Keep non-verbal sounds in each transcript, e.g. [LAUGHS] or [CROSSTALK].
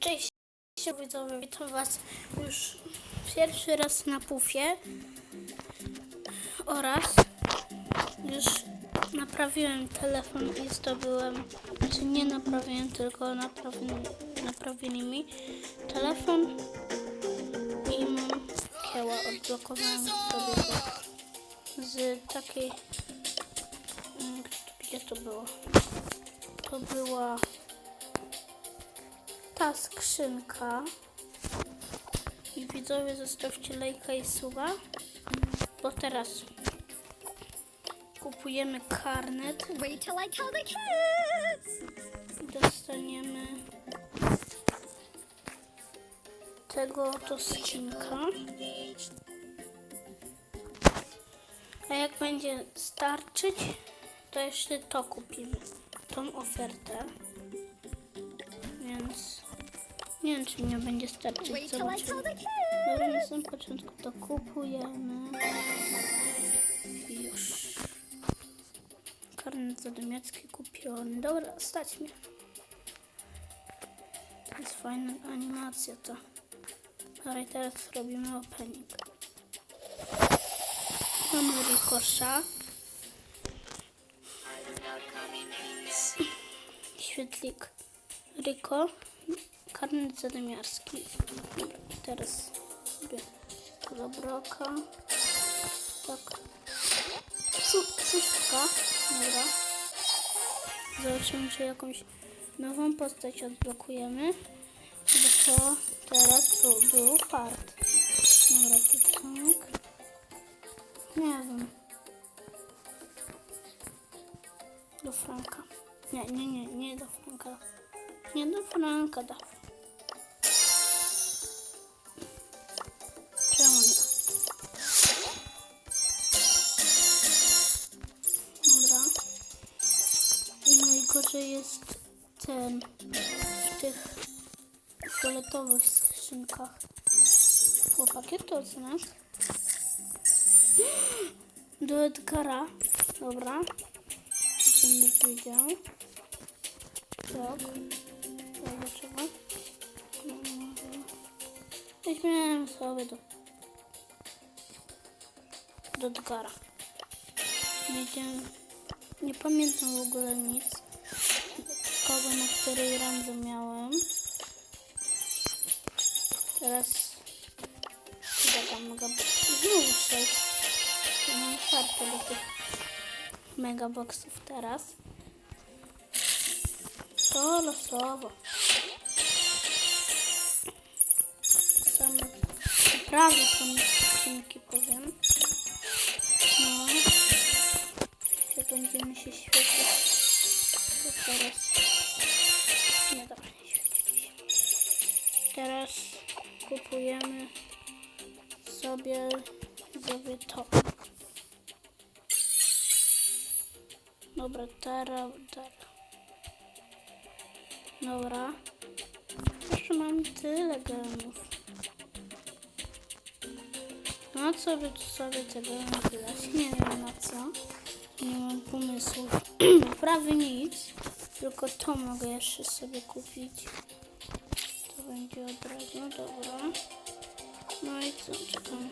Cześć widzowie, witam was już pierwszy raz na pufie oraz już naprawiłem telefon i zdobyłem, znaczy nie naprawiłem, tylko naprawili, naprawili mi telefon i mam kieła, odblokowałem sobie go z takiej, mm, gdzie to było? To była ta skrzynka. I widzowie zostawcie lajka i suba, bo teraz kupujemy karnet Wait till I tell the kids. dostaniemy tego to skrzynka. A jak będzie starczyć, to jeszcze to kupimy, tą ofertę. Nie wiem, czy mnie będzie starczyć. Zobaczymy. Dobra, na samym początku to kupujemy. Już. Karnet zadomiacki kupiony. Dobra, stać mnie. To jest fajna animacja to. Dobra, i teraz robimy opening. Mamy Rikosza. Świetlik. Riko. Karnet zadomiarski. Dobra, i teraz sobie zabroka. Tak. Szóstka. Dobra. Zobaczymy, czy jakąś nową postać odblokujemy. Bo to teraz był, był fart. Dobra, tak. Nie wiem. Do Franka. Nie, nie, nie, nie do Franka. Nie do Franka, da. Czemu nie? Dobra. Najgorzej jest ten w tych fioletowych skrzynkach. Chłopaki, to znak. [GASPS] Do Edgara. Dobra. To będę wiedział. Tak. Sobie do do Edgara. Jedziemy. Nie pamiętam w ogóle nic. Kogo na której randze miałem. Teraz dodam mega znowu 6. Mam fartę do tych megaboxów teraz. To losowo. Naprawdę są skrzynki powiem. No. Jak będziemy się świecić, to teraz... Nie, dobra, nie świecić się. Teraz kupujemy sobie, sobie to. Dobra, tara. Dobra. Jeszcze mam tyle gemów. Na co by tu sobie tego wydać? Nie wiem na co. Nie mam pomysłów. [CLEARS THROAT] Prawie nic. Tylko to mogę jeszcze sobie kupić. To będzie od razu, dobra. No i co, czekam.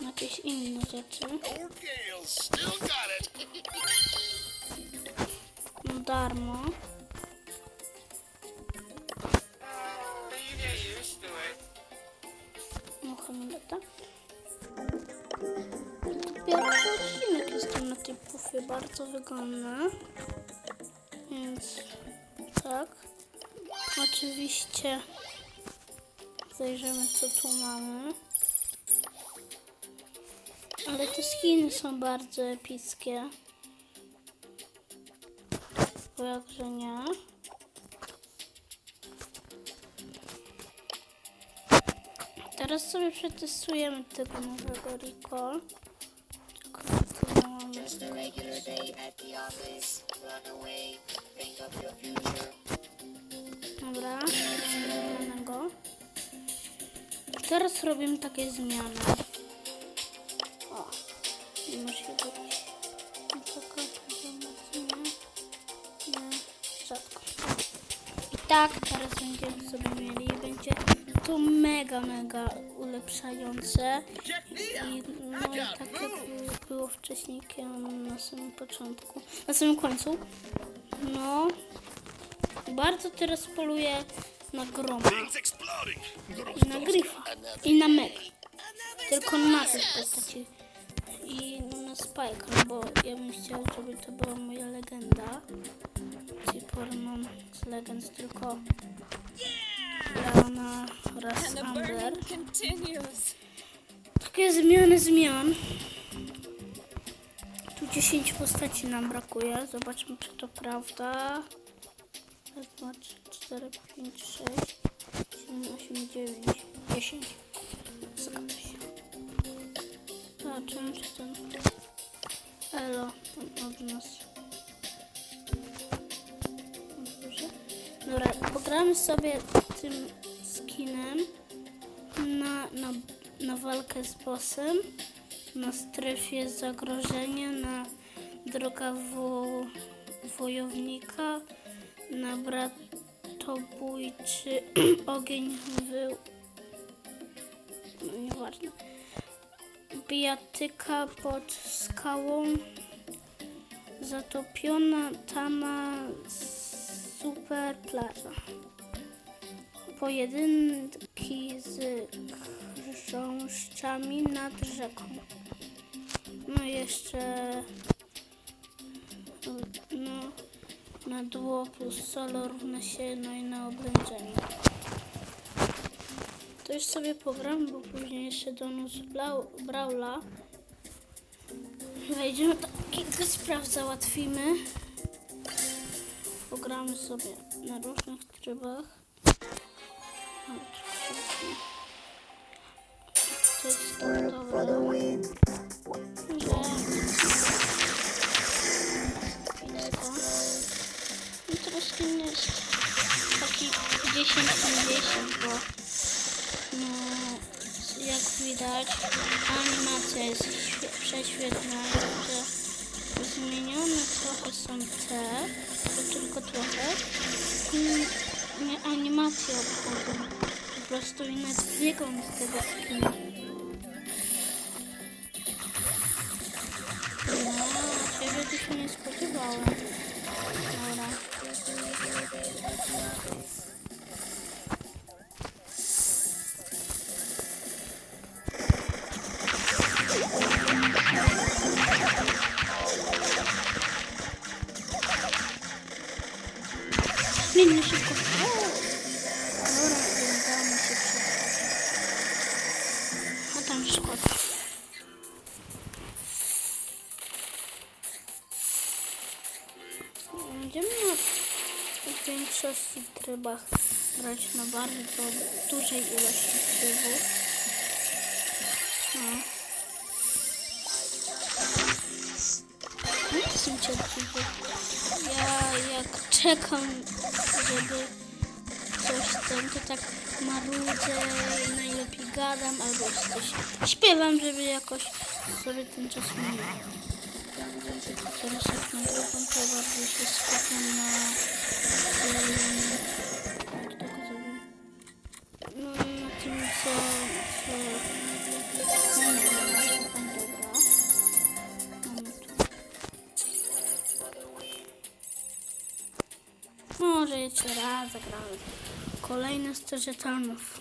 Na jakieś inne rzeczy. No darmo. Hamuleta. Pierwszy odcinek jestem na tej pufie, bardzo wygodny. Więc tak. Oczywiście zajrzymy co tu mamy. Ale te skiny są bardzo epickie. Bo jakże nie. Teraz sobie przetestujemy tego nowego Rico. Dobra, zmienionego. Teraz robimy takie zmiany. O, nie musi być rzadko. I tak, teraz będziemy sobie mieli. To mega, mega ulepszające. I no i tak jak było wcześniej na samym początku, na samym końcu. No, bardzo teraz poluję na groma i na gryfa i na meg. Tylko na tych postaci. I na Spike'a, bo ja bym chciał, żeby to była moja legenda. Czyli mam z legend tylko Lana oraz Amber. Takie zmiany zmian. Tu 10 postaci nam brakuje. Zobaczmy, czy to prawda. Raz, dwa, trzy, cztery, pięć, sześć, siedem, osiem, dziewięć, dziesięć. Zgadza się. Zobaczymy, czy ten Elo tam od nas. Dobra, pogramy sobie tym na walkę z bossem, na strefie zagrożenia, na droga wo, wojownika, na bratobójczy [CLEARS THROAT] ogień wy... No, nieważne. Bijatyka pod skałą, zatopiona tama super plaża pojedynki z chrząszczami nad rzeką. No jeszcze no, na dło plus solo równa się no i na oblężenie. To już sobie pogram, bo później jeszcze do nos Braula wejdziemy, to kilka spraw załatwimy. Pogramy sobie na różnych trybach. To jest to dobre, że wszystko. I teraz ten jest taki 10 na 10, bo no, jak widać animacja jest świe- prześwietna, że zmienione trochę są te, tylko trochę. I mnie animacje obchodzą. Po prostu i nawet wygląd tego skina. No, ciebie tu się nie spodziewałem. Trybach grać na bardzo dużej ilości trybów. No. No jestem cierpliwy. Ja jak czekam, żeby coś tam, to tak marudzę, najlepiej gadam albo coś śpiewam, żeby jakoś sobie ten czas minął. Teraz jak nagrywam, to bardziej się skupiam na... jak tego zrobię? No na tym, co... co... Może jeszcze raz zagramy. Kolejne 100 żetonów.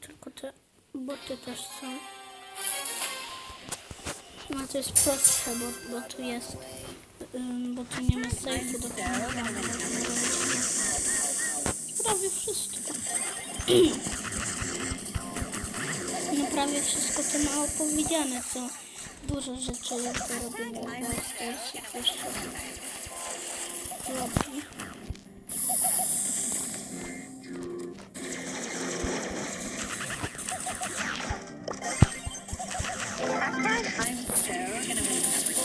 Tylko te boty też są. No to jest prostsze, bo, bo tu jest, bo tu nie ma sejfu do. Prawie wszystko. [CLEARS THROAT] No prawie wszystko to ma opowiedziane, co dużo rzeczy do robienia w Starsie jeszcze robi. Mam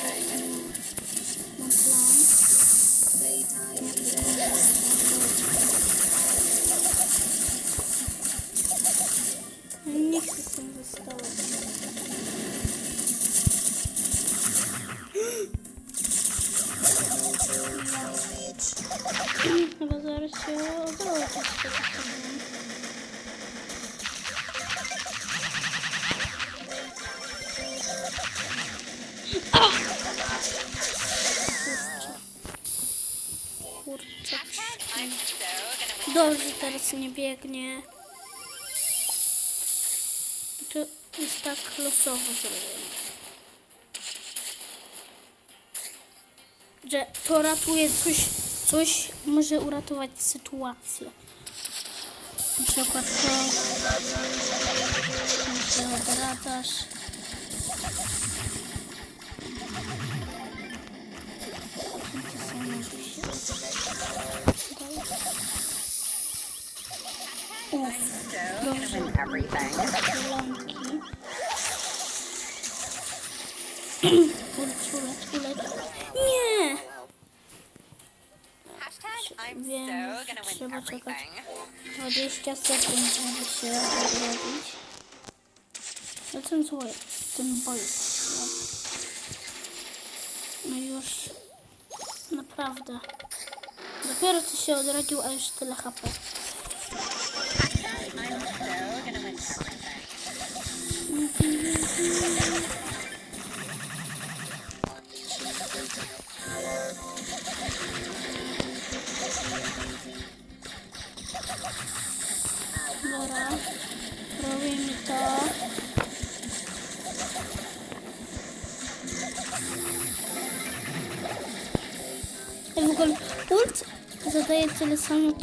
Dobrze, teraz nie biegnie. To jest tak losowo zrobione. Że to ratuje coś, coś może uratować sytuację. Na przykład to, że odradzasz. To samo tu się daje. Uleć, uleć, uleć. Nie! Wiem, trzeba czekać. everything. 20 sekund, żeby się odrobić. No ten zły, ten boj. No już naprawdę. Dopiero co się odrodził, a już tyle HP. Everything. Dobra, robimy to. I w ogóle ult zadaje tyle samo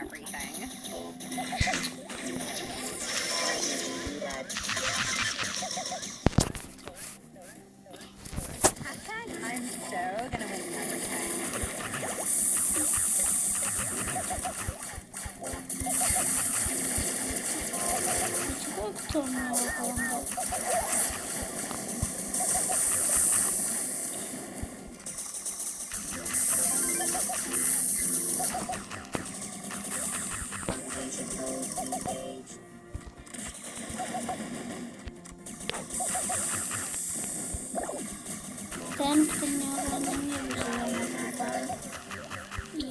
everything. Ten, ogląda, nie wie, że ja nagrywam. I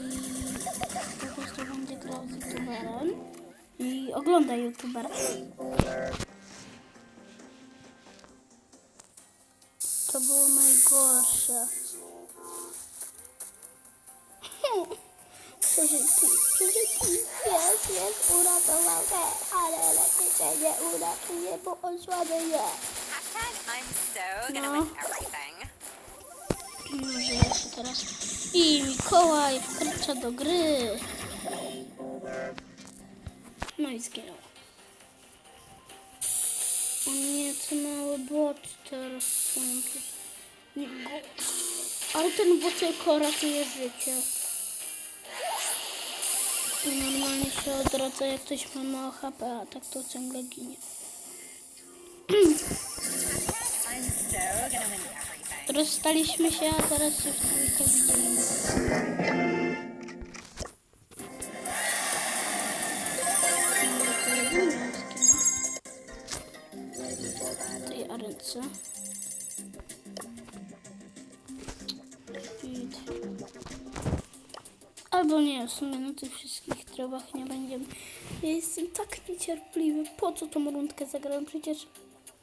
po prostu będzie grał z youtuberem. I ogląda youtubera. To było najgorsze. [LAUGHS] Przeżyty, przeżyty, jest, jest, uratował mnie, ale lepiej się nie uratuje, bo on słaby No. Może jeszcze teraz. I Mikołaj wkracza do gry. No i zginął. O nie, to mały bot teraz są. Nie, Ale ten bot tylko ratuje życie. I normalnie się odradza jak ktoś ma mało HP, a tak to ciągle ginie. [CLEARS THROAT] Rozstaliśmy się, a teraz się w trójkę widzimy. Tej. Speed. Albo nie, w sumie na tych wszystkich trybach nie będziemy. Ja jestem tak niecierpliwy. Po co tą rundkę zagrałem? Przecież...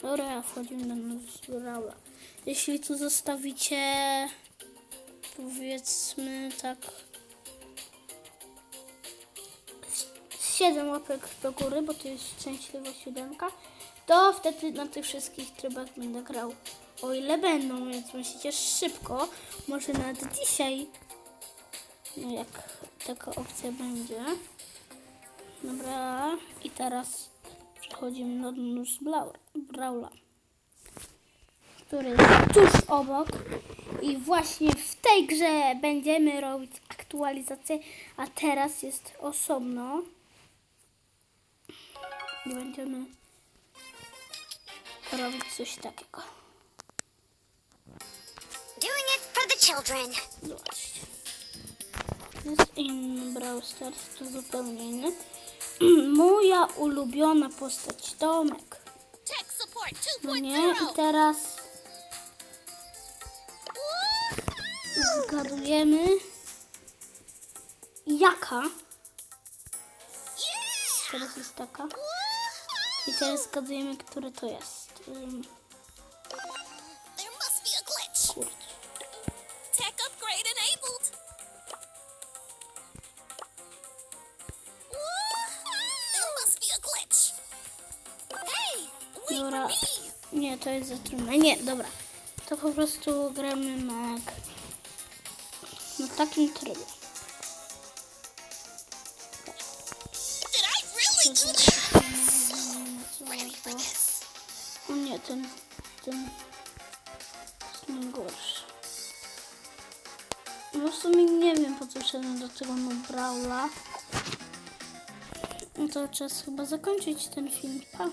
Dobra, wchodzimy na Nuzuraula. Jeśli tu zostawicie... Powiedzmy tak... 7 łapek do góry, bo to jest szczęśliwa siódemka, to wtedy na tych wszystkich trybach będę grał. O ile będą, więc musicie szybko, może nawet dzisiaj, no jak taka opcja będzie. Dobra, i teraz przechodzimy do Nus Braula, który jest tuż obok. I właśnie w tej grze będziemy robić aktualizację, a teraz jest osobno. I będziemy robić coś takiego. Doing it for the children. Zobaczcie. jest inny Brawl Stars, to zupełnie inny. Moja ulubiona postać, Tomek. No 2.0. nie, i teraz zgadujemy jaka. Teraz jest taka. I teraz zgadujemy, które to jest. To jest za trudne. Nie, dobra. To po prostu gramy na, na takim trybie. O nie, ten, ten jest najgorszy. No w sumie nie wiem po co szedłem do tego Nobraula. No to czas chyba zakończyć ten film. Pa.